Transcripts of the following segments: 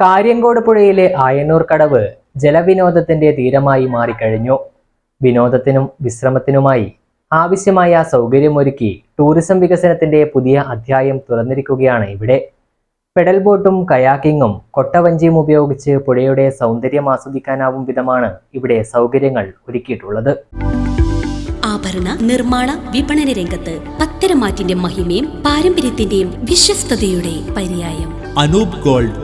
കാര്യങ്കോട് പുഴയിലെ ആയന്നൂർ കടവ് ജലവിനോദത്തിന്റെ തീരമായി മാറിക്കഴിഞ്ഞു. വിനോദത്തിനും വിശ്രമത്തിനുമായി ആവശ്യമായ സൗകര്യമൊരുക്കി ടൂറിസം വികസനത്തിന്റെ പുതിയ അധ്യായം തുറന്നിരിക്കുകയാണ് ഇവിടെ. പെഡൽ ബോട്ടും കയാക്കിങ്ങും കൊട്ടവഞ്ചിയും ഉപയോഗിച്ച് പുഴയുടെ സൗന്ദര്യം ആസ്വദിക്കാനാവും വിധമാണ് ഇവിടെ സൗകര്യങ്ങൾ ഒരുക്കിയിട്ടുള്ളത്. ആഭരണ നിർമ്മാണ വിപണന രംഗത്ത് പത്തരമാറ്റിന്റെ മഹിമയും പാരമ്പര്യത്തിന്റെയും വിശ്വസ്തയുടെ പര്യായം. Anoop gold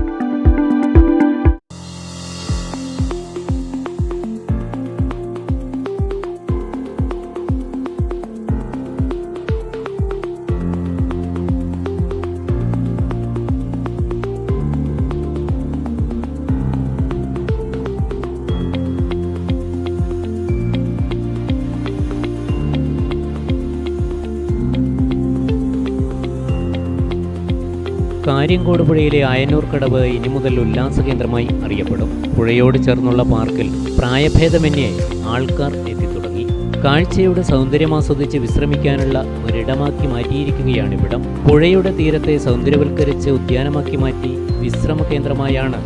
Kariyankode പുഴയിലെ ആയനൂർക്കടവ് കടവ് ഇനി മുതൽ ഉല്ലാസ കേന്ദ്രമായി അറിയപ്പെടും. പുഴയോട് ചേർന്നുള്ള പാർക്കിൽ പ്രായഭേദമന്യേ ആൾക്കാർ എത്തിത്തുടങ്ങി. കാഴ്ചയുടെ സൗന്ദര്യമാസ്വദിച്ച് വിശ്രമിക്കാനുള്ള ഒരിടമാക്കി മാറ്റിയിരിക്കുകയാണ് ഇവിടം പുഴയുടെ തീരത്തെ സൗന്ദര്യവൽക്കരിച്ച് ഉദ്യാനമാക്കി മാറ്റി വിശ്രമ കേന്ദ്രമായാണ്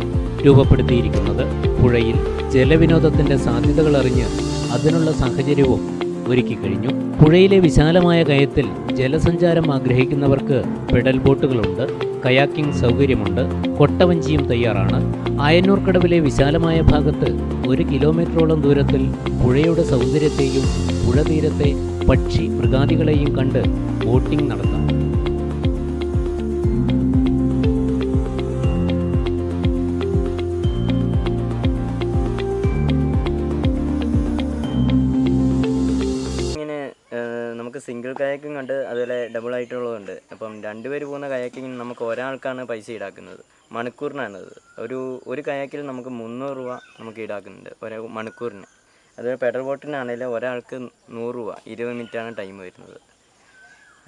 രൂപപ്പെടുത്തിയിരിക്കുന്നത്. പുഴയിൽ ജലവിനോദത്തിന്റെ സാധ്യതകൾ അറിഞ്ഞ് അതിനുള്ള സാഹചര്യവും ഒരുക്കി കഴിഞ്ഞു. പുഴയിലെ വിശാലമായ കയത്തിൽ ജലസഞ്ചാരം ആഗ്രഹിക്കുന്നവർക്ക് പെഡൽ ബോട്ടുകളുണ്ട് കയാക്കിംഗ് സൗകര്യമുണ്ട് കൊട്ടവഞ്ചിയും തയ്യാറാണ്. ആയന്നൂർ കടവിലെ വിശാലമായ ഭാഗത്ത് ഒരു കിലോമീറ്ററോളം ദൂരത്തിൽ പുഴയുടെ സൗന്ദര്യത്തെയും പുഴ തീരത്തെ പക്ഷി മൃഗാദികളെയും കണ്ട് ബോട്ടിംഗ് നടത്താം. നമുക്ക് സിംഗിൾ കയാക്കിംഗ് ഉണ്ട് അതുപോലെ ഡബിൾ ആയിട്ടുള്ളതുണ്ട്. അപ്പം രണ്ടുപേർ പോകുന്ന കയാക്കിങ്ങിന് നമുക്ക് ഒരാൾക്കാണ് പൈസ ഈടാക്കുന്നത്. അത് ഒരു ഒരു കയാക്കിൽ നമുക്ക് മുന്നൂറ് രൂപ നമുക്ക് ഈടാക്കുന്നുണ്ട് ഒരു മണിക്കൂറിന്. അതുപോലെ പെഡൽ ബോട്ടിനാണെങ്കിൽ ഒരാൾക്ക് നൂറ് രൂപ ഇരുപത് മിനിറ്റാണ് ടൈം വരുന്നത്.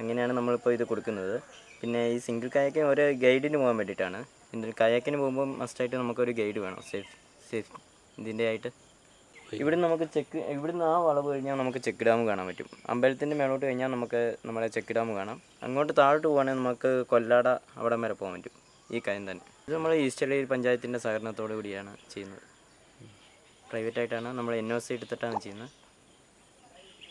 അങ്ങനെയാണ് നമ്മളിപ്പോൾ ഇത് കൊടുക്കുന്നത്. പിന്നെ ഈ സിംഗിൾ കയാക്കിന് ഒരു ഗൈഡിന് പോകാൻ വേണ്ടിയിട്ടാണ്. ഇതിന്റെ കയാക്കിന് പോകുമ്പോൾ മസ്റ്റായിട്ട് നമുക്കൊരു ഗൈഡ് വേണം. സേഫ് സേഫ് ഇതിന്റെ ആയിട്ട് ഇവിടുന്ന് നമുക്ക് ചെക്ക് ഇവിടുന്ന് ആ വളവ് കഴിഞ്ഞാൽ നമുക്ക് ചെക്ക് ഡാം കാണാൻ പറ്റും. അമ്പലത്തിന്റെ മേളോട്ട് കഴിഞ്ഞാൽ നമുക്ക് നമ്മുടെ ചെക്ക് ഡാം കാണാം. അങ്ങോട്ട് താഴോട്ട് പോകുകയാണെങ്കിൽ നമുക്ക് കൊല്ലാട അവിടം വരെ പോകാൻ പറ്റും. ഈ കാര്യം തന്നെ. ഇത് നമ്മൾ ഈസ്റ്റർലി പഞ്ചായത്തിന്റെ സഹകരണത്തോടു കൂടിയാണ് ചെയ്യുന്നത്. പ്രൈവറ്റ് ആയിട്ടാണ് നമ്മൾ എൻ ഒ സി എടുത്തിട്ടാണ് ചെയ്യുന്നത്.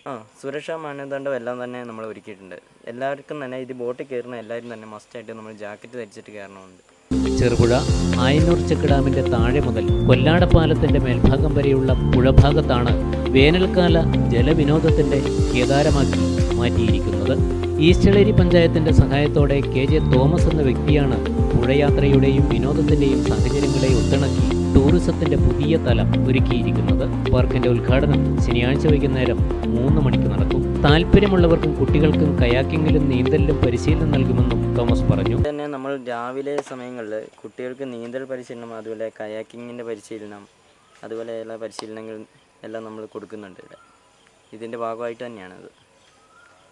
ആ സുരക്ഷാ മാനദണ്ഡം എല്ലാം തന്നെ നമ്മൾ ഒരുക്കിയിട്ടുണ്ട്. എല്ലാവർക്കും തന്നെ ഇത് ബോട്ടിൽ കയറുന്ന എല്ലാവരും തന്നെ മസ്റ്റായിട്ട് നമ്മൾ ജാക്കറ്റ് ധരിച്ചിട്ട് കയറണമുണ്ട്. ചെറുപുഴ ആയന്നൂർ ചെക്ക് ഡാമിന്റെ താഴെ മുതൽ കൊല്ലാടപ്പാലത്തിന്റെ മേൽഭാഗം വരെയുള്ള പുഴഭാഗത്താണ് വേനൽക്കാല ജലവിനോദത്തിന്റെ കേദാരമാക്കി മാറ്റിയിരിക്കുന്നത്. ഈസ്റ്റളേരി പഞ്ചായത്തിന്റെ സഹായത്തോടെ കെ ജെ തോമസ് എന്ന വ്യക്തിയാണ് പുഴയാത്രയുടെയും വിനോദത്തിന്റെയും സാഹചര്യങ്ങളെ ഒത്തിണക്കി ടൂറിസത്തിന്റെ പുതിയ തലം ഒരുക്കിയിരിക്കുന്നത് പാർക്കിന്റെ ഉദ്ഘാടനം ശനിയാഴ്ച വൈകുന്നേരം മൂന്ന് മണിക്ക് നടക്കും. താല്പര്യമുള്ളവർക്കും കുട്ടികൾക്കും കയാക്കിങ്ങിലും നീന്തലിലും പരിശീലനം നൽകുമെന്നും തോമസ് പറഞ്ഞു. തന്നെ നമ്മൾ രാവിലെ സമയങ്ങളിൽ കുട്ടികൾക്ക് നീന്തൽ പരിശീലനം അതുപോലെ കയാക്കിങ്ങിന്റെ പരിശീലനം അതുപോലെയുള്ള പരിശീലനങ്ങൾ എല്ലാം നമ്മൾ കൊടുക്കുന്നുണ്ട് ഇവിടെ. ഇതിന്റെ ഭാഗമായിട്ട് തന്നെയാണത്.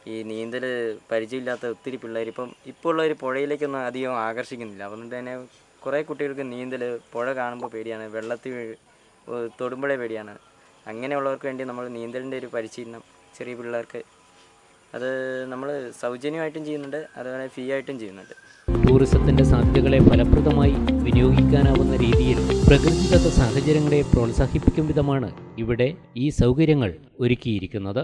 ഈ നീന്തൽ പരിചയമില്ലാത്ത ഒത്തിരി പിള്ളേർ ഇപ്പം ഇപ്പോൾ ഉള്ളവർ പുഴയിലേക്കൊന്നും അധികം ആകർഷിക്കുന്നില്ല. അതുകൊണ്ട് തന്നെ കുറേ കുട്ടികൾക്ക് നീന്തൽ പുഴ കാണുമ്പോൾ പേടിയാണ് വെള്ളത്തിൽ തൊടുമ്പോഴേ പേടിയാണ്. അങ്ങനെയുള്ളവർക്ക് വേണ്ടി നമ്മൾ നീന്തലിന്റെ ഒരു പരിശീലനം ചെറിയ പിള്ളേർക്ക്. അത് നമ്മൾ സൗജന്യമായിട്ടും ചെയ്യുന്നുണ്ട് അതുപോലെ ഫീ ആയിട്ടും ചെയ്യുന്നുണ്ട്. ടൂറിസത്തിന്റെ സാധ്യതകളെ ഫലപ്രദമായി വിനിയോഗിക്കാനാവുന്ന രീതിയിൽ പ്രകൃതിദത്ത സാഹചര്യങ്ങളെ പ്രോത്സാഹിപ്പിക്കും വിധമാണ് ഇവിടെ ഈ സൗകര്യങ്ങൾ ഒരുക്കിയിരിക്കുന്നത്.